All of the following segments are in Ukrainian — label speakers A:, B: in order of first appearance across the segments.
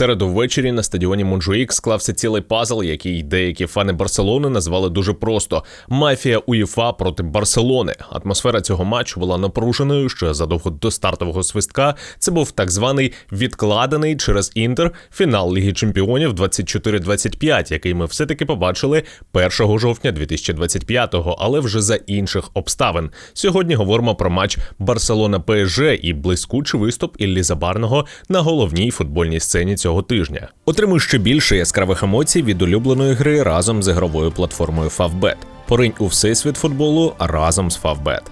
A: середу ввечері на стадіоні Монжуїк склався цілий пазл, який деякі фани Барселони назвали дуже просто: мафія УЄФА проти Барселони. Атмосфера цього матчу була напруженою ще задовго до стартового свистка. Це був так званий відкладений через інтер фінал Ліги Чемпіонів 24-25, який ми все таки побачили 1 жовтня 2025-го, але вже за інших обставин. Сьогодні говоримо про матч Барселона ПСЖ і блискучий виступ Іллі Забарного на головній футбольній сцені цього тижня. Отримуй ще більше яскравих емоцій від улюбленої гри разом з ігровою платформою Favbet. Поринь у всесвіт футболу разом з Favbet.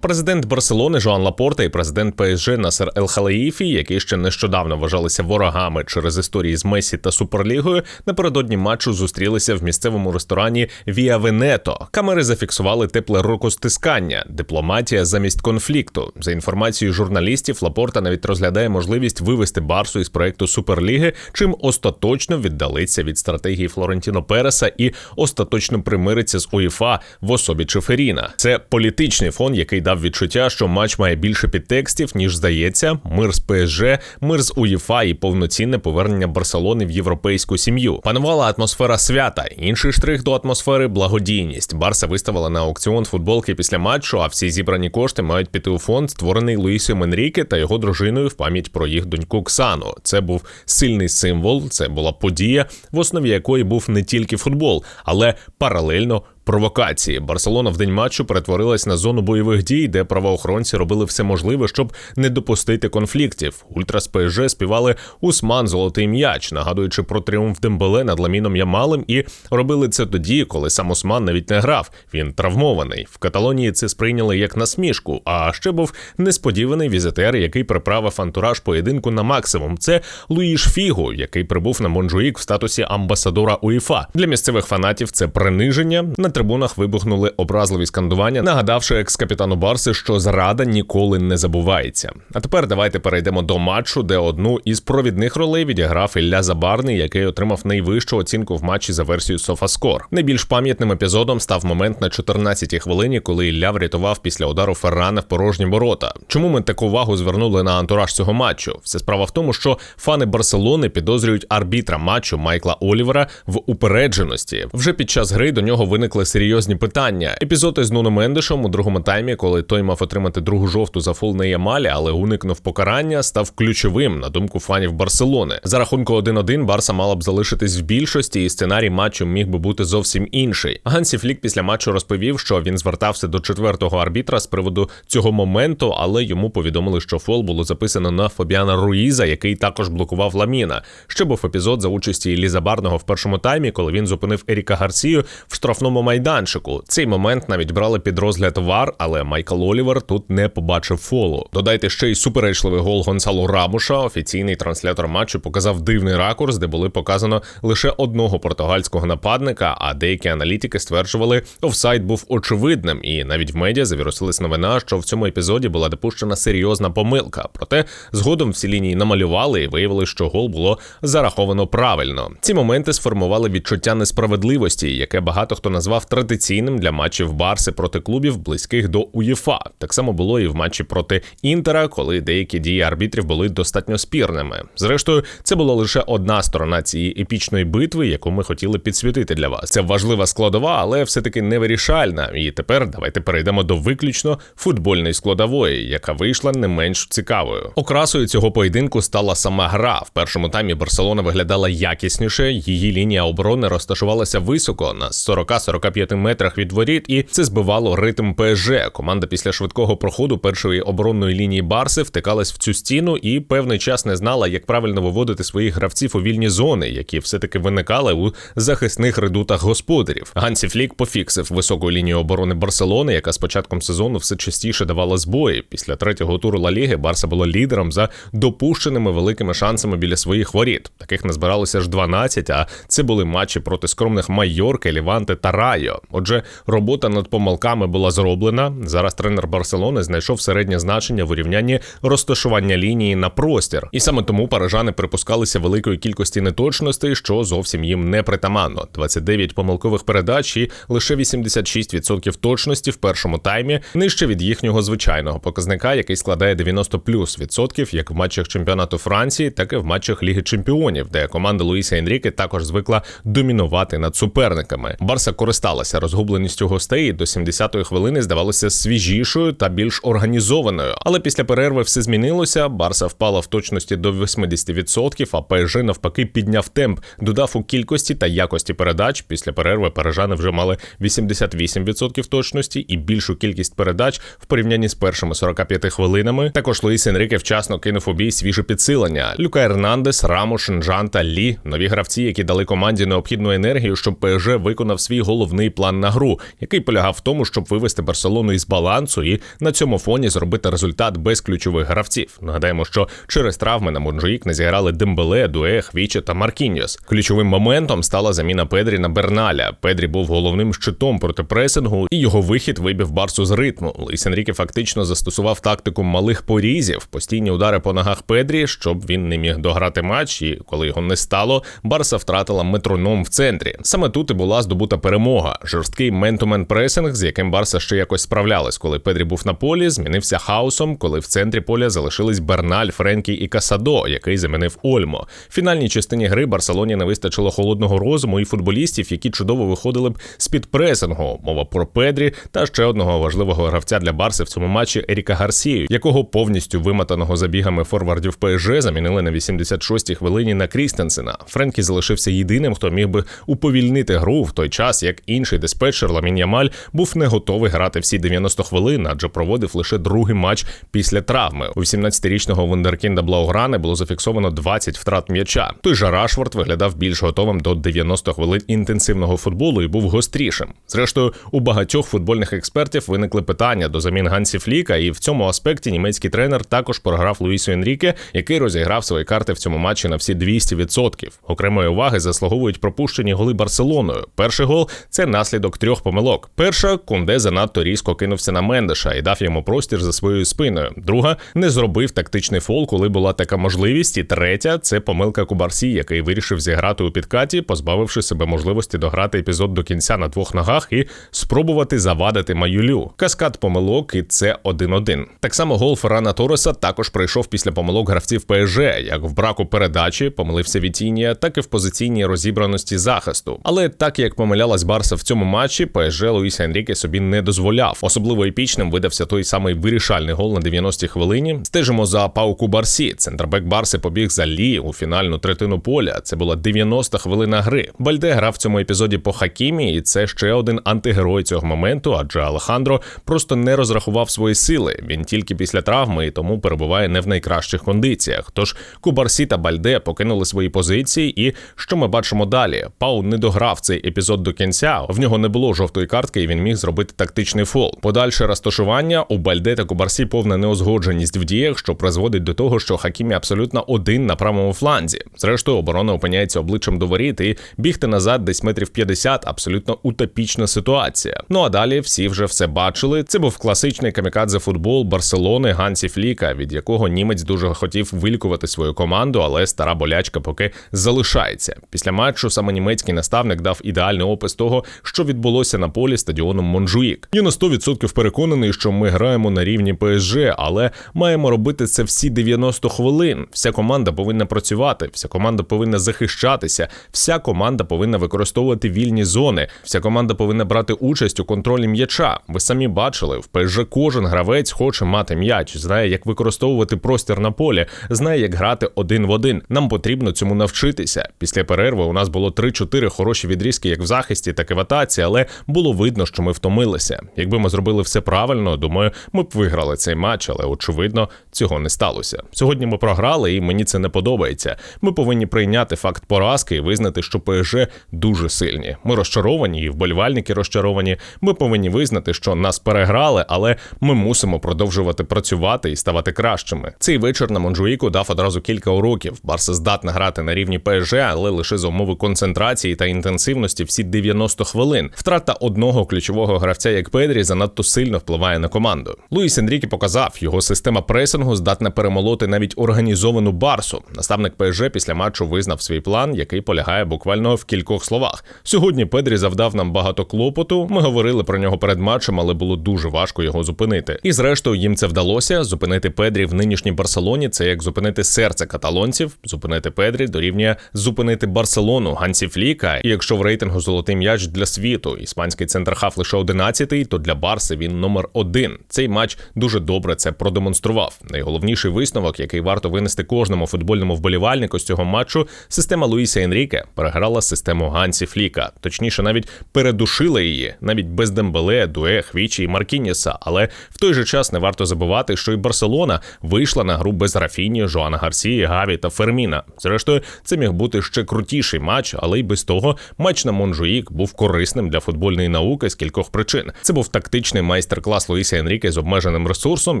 A: Президент Барселони Жоан Лапорта і президент ПСЖ Насер Ел Халаїфі, які ще нещодавно вважалися ворогами через історії з Месі та Суперлігою, напередодні матчу зустрілися в місцевому ресторані Віа Венето. Камери зафіксували тепле рукостискання, дипломатія замість конфлікту. За інформацією журналістів, Лапорта навіть розглядає можливість вивести Барсу із проекту Суперліги, чим остаточно віддалиться від стратегії Флорентіно Переса і остаточно примириться з УЄФА в особі Чеферіна. Це політичний фон, який дав відчуття, що матч має більше підтекстів, ніж здається. Мир з ПСЖ, мир з УЄФА і повноцінне повернення Барселони в європейську сім'ю. Панувала атмосфера свята. Інший штрих до атмосфери благодійність. Барса виставила на аукціон футболки після матчу. А всі зібрані кошти мають піти у фонд, створений Луїсом Енріке та його дружиною в пам'ять про їх доньку Ксану. Це був сильний символ. Це була подія, в основі якої був не тільки футбол, але паралельно провокації. Барселона в день матчу перетворилась на зону бойових дій, де правоохоронці робили все можливе, щоб не допустити конфліктів. Ультра з ПСЖ співали Усман Золотий м'яч, нагадуючи про тріумф Дембеле над Ламіном Ямалем, і робили це тоді, коли сам Усман навіть не грав. Він травмований. В Каталонії це сприйняли як насмішку. А ще був несподіваний візитер, який приправив антураж поєдинку на максимум. Це Луїш Фігу, який прибув на Монжуїк в статусі амбасадора УЄФА. Для місцевих фанатів це приниження. На трибунах вибухнули образливі скандування, нагадавши екс-капітану Барси, що зрада ніколи не забувається. А тепер давайте перейдемо до матчу, де одну із провідних ролей відіграв Ілля Забарний, який отримав найвищу оцінку в матчі за версією Софаскор. Найбільш пам'ятним епізодом став момент на 14-й хвилині, коли Ілля врятував після удару Феррана в порожні ворота. Чому ми таку увагу звернули на антураж цього матчу? Все справа в тому, що фани Барселони підозрюють арбітра матчу Майкла Олівера в упередженості. Вже під час гри до нього виникли серйозні питання. Епізод із Нуно Мендешом у другому таймі, коли той мав отримати другу жовту за фул на Ямалі, але уникнув покарання, став ключовим на думку фанів Барселони. За рахунку 1-1 Барса мала б залишитись в більшості, і сценарій матчу міг би бути зовсім інший. Гансі Флік після матчу розповів, що він звертався до четвертого арбітра з приводу цього моменту, але йому повідомили, що фол було записано на Фабіана Руїза, який також блокував Ламіна. Ще був епізод за участі Ліза Барного в першому таймі, коли він зупинив Еріка Гарсію в штрафному майданчику. Цей момент навіть брали під розгляд вар, але Майкл Олівер тут не побачив фолу. Додайте ще й суперечливий гол Гонсалу Рамуша. Офіційний транслятор матчу показав дивний ракурс, де були показано лише одного португальського нападника. А деякі аналітики стверджували, офсайд був очевидним, і навіть в медіа завірусилась новина, що в цьому епізоді була допущена серйозна помилка. Проте згодом всі лінії намалювали і виявили, що гол було зараховано правильно. Ці моменти сформували відчуття несправедливості, яке багато хто назвав традиційним для матчів Барси проти клубів, близьких до УЄФА. Так само було і в матчі проти Інтера, коли деякі дії арбітрів були достатньо спірними. Зрештою, це була лише одна сторона цієї епічної битви, яку ми хотіли підсвітити для вас. Це важлива складова, але все-таки невирішальна. І тепер давайте перейдемо до виключно футбольної складової, яка вийшла не менш цікавою. Окрасою цього поєдинку стала сама гра. В першому таймі Барселона виглядала якісніше. Її лінія оборони розташувалася високо на 40-45 метрах від воріт, і це збивало ритм ПСЖ. Команда після швидкого проходу першої оборонної лінії Барси втикалась в цю стіну і певний час не знала, як правильно виводити своїх гравців у вільні зони, які все-таки виникали у захисних редутах господарів. Гансі Флік пофіксив високу лінію оборони Барселони, яка з початком сезону все частіше давала збої. Після третього туру Ла Ліги Барса була лідером за допущеними великими шансами біля своїх воріт. Таких назбиралося ж 12, а це були матчі проти скромних Майорки, Ліванти та Рая. Кайо. Отже, робота над помилками була зроблена. Зараз тренер Барселони знайшов середнє значення в урівнянні розташування лінії на простір, і саме тому парижани припускалися великої кількості неточностей, що зовсім їм не притаманно. 29 помилкових передач і лише 86% точності в першому таймі нижче від їхнього звичайного показника, який складає 90 плюс відсотків, як в матчах чемпіонату Франції, так і в матчах Ліги Чемпіонів, де команда Луїса Енріке також звикла домінувати над суперниками. Барса користалася розгубленістю гостей до 70-ї хвилини здавалося свіжішою та більш організованою. Але після перерви все змінилося. Барса впала в точності до 80%, а ПСЖ навпаки підняв темп, додав у кількості та якості передач. Після перерви парижани вже мали 88% точності і більшу кількість передач в порівнянні з першими 45 хвилинами. Також Луїс Енрике вчасно кинув у бій свіже підсилення. Люка Ернандес, Рамош, Нжан та Лі нові гравці, які дали команді необхідну енергію, щоб ПСЖ виконав свій головний план на гру, який полягав в тому, щоб вивести Барселону із балансу і на цьому фоні зробити результат без ключових гравців. Нагадаємо, що через травми на Монжуїк не зіграли Дембеле, Дуе, Хвіче та Маркіньос. Ключовим моментом стала заміна Педрі на Берналя. Педрі був головним щитом проти пресингу, і його вихід вибив Барсу з ритму. Луїс Енріке фактично застосував тактику малих порізів, постійні удари по ногах Педрі, щоб він не міг дограти матч. І коли його не стало, Барса втратила метроном в центрі. Саме тут і була здобута перемога. Жорсткий мен-то-мен пресинг, з яким Барса ще якось справлялась, коли Педрі був на полі, змінився хаосом, коли в центрі поля залишились Берналь, Френкі і Касадо, який замінив Ольмо. В фінальній частині гри Барселоні не вистачило холодного розуму і футболістів, які чудово виходили б з під пресингу. Мова про Педрі та ще одного важливого гравця для Барси в цьому матчі Еріка Гарсію, якого повністю вимотаного забігами форвардів ПСЖ замінили на 86-й хвилині на Крістенсена. Френкі залишився єдиним, хто міг би уповільнити гру в той час, як інший диспетчер Ламін Ямаль був не готовий грати всі 90 хвилин, адже проводив лише другий матч після травми. У 17-річного вундеркінда Блауграни було зафіксовано 20 втрат м'яча. Той же Рашфорд виглядав більш готовим до 90 хвилин інтенсивного футболу і був гострішим. Зрештою, у багатьох футбольних експертів виникли питання до замін Гансі Фліка, і в цьому аспекті німецький тренер також програв Луїсу Енріке, який розіграв свої карти в цьому матчі на всі 200%. Окремої уваги заслуговують пропущені голи Барселоною. Перший гол це наслідок трьох помилок. Перша Кунде занадто різко кинувся на Мендеша і дав йому простір за своєю спиною. Друга не зробив тактичний фол, коли була така можливість. І третя це помилка Кубарсі, який вирішив зіграти у підкаті, позбавивши себе можливості дограти епізод до кінця на двох ногах і спробувати завадити Маюлю. Каскад помилок, і це 1-1. Так само гол Феррана Тореса також прийшов після помилок гравців ПСЖ, як в браку передачі, помилився Вітінія, так і в позиційній розібраності захисту. Але так як помилялась Барса в цьому матчі, ПСЖ Луїса Енріке собі не дозволяв. Особливо епічним видався той самий вирішальний гол на 90-й хвилині. Стежимо за Пауку Барсі. Центрбек Барси побіг за Лі у фінальну третину поля. Це була 90 хвилина гри. Бальде грав в цьому епізоді по Хакімі, і це ще один антигерой цього моменту, адже Алехандро просто не розрахував свої сили. Він тільки після травми і тому перебуває не в найкращих кондиціях. Тож Кубарсі та Бальде покинули свої позиції. І що ми бачимо далі? Пау не дограв цей епізод до кінця. В нього не було жовтої картки, і він міг зробити тактичний фол. Подальше розташування у Бальде та Кубарсі повна неузгодженість в діях, що призводить до того, що Хакімі абсолютно один на правому фланзі. Зрештою, оборона опиняється обличчям до воріт, і бігти назад десь метрів 50 – абсолютно утопічна ситуація. Ну а далі всі вже все бачили. Це був класичний камікадзе футбол Барселони Гансі Фліка, від якого німець дуже хотів вилікувати свою команду, але стара болячка поки залишається. Після матчу саме німецький наставник дав ідеальний опис того, що відбулося на полі стадіону Монжуїк. Я на 100% переконаний, що ми граємо на рівні ПСЖ, але маємо робити це всі 90 хвилин. Вся команда повинна працювати, вся команда повинна захищатися, вся команда повинна використовувати вільні зони, вся команда повинна брати участь у контролі м'яча. Ви самі бачили, в ПСЖ кожен гравець хоче мати м'яч, знає, як використовувати простір на полі, знає, як грати один в один. Нам потрібно цьому навчитися. Після перерви у нас було 3-4 хороші відрізки, як в захисті, так і в атаці, але було видно, що ми втомилися. Якби ми зробили все правильно, думаю, ми б виграли цей матч, але очевидно цього не сталося. Сьогодні ми програли, і мені це не подобається. Ми повинні прийняти факт поразки і визнати, що ПСЖ дуже сильні. Ми розчаровані, і вболівальники розчаровані. Ми повинні визнати, що нас переграли, але ми мусимо продовжувати працювати і ставати кращими. Цей вечір на Монжуїку дав одразу кілька уроків. Барса здатна грати на рівні ПСЖ, але лише за умови концентрації та інтенсивності всі 90 хвилин. Втрата одного ключового гравця, як Педрі, занадто сильно впливає на команду. Луїс Енріке показав, його система пресингу здатна перемолоти навіть організовану барсу. Наставник ПСЖ після матчу визнав свій план, який полягає буквально в кількох словах. Сьогодні Педрі завдав нам багато клопоту. Ми говорили про нього перед матчем, але було дуже важко його зупинити. І зрештою їм це вдалося. Зупинити Педрі в нинішній Барселоні. Це як зупинити серце каталонців. Зупинити Педрі дорівнює зупинити Барселону, Гансі Фліка. І якщо в рейтингу золотий м'яч для світу, іспанський центрхаф лише 11-й, то для Барси він номер один. Цей матч дуже добре це продемонстрував. Найголовніший висновок, який варто винести кожному футбольному вболівальнику з цього матчу, система Луїса Енріке переграла систему Гансі Фліка. Точніше, навіть передушила її, навіть без Дембеле, Дуе, Хвічі і Маркініса. Але в той же час не варто забувати, що і Барселона вийшла на гру без Рафіні, Жоана Гарсії, Гаві та Ферміна. Зрештою, це міг бути ще крутіший матч, але й без того матч на Монжуїк був корисним для футбольної науки з кількох причин. Це був тактичний майстер-клас Луїса Енріке з обмеженим ресурсом,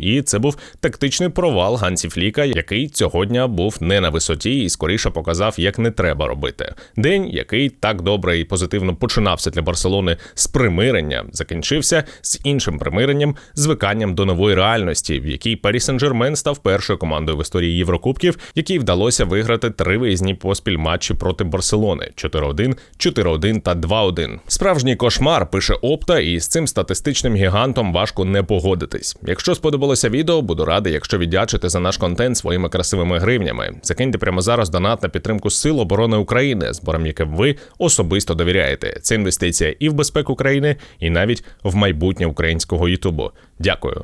A: і це був тактичний провал Гансі Фліка, який цього дня був не на висоті і скоріше показав, як не треба робити. День, який так добре і позитивно починався для Барселони з примирення, закінчився з іншим примиренням, звиканням до нової реальності, в якій Парі Сен-Жермен став першою командою в історії Єврокубків, якій вдалося виграти три виїзні поспіль матчі проти Барселони: 4-1, 4-1 та 2-1. Справжній кошмар пише Опта, і з цим статистичним гігантом важко не погодитись. Якщо сподобалося відео, буду радий, якщо віддячите за наш контент своїми красивими гривнями. Закиньте прямо зараз донат на підтримку Сил оборони України, зборам яким ви особисто довіряєте. Це інвестиція і в безпеку країни, і навіть в майбутнє українського Ютубу. Дякую.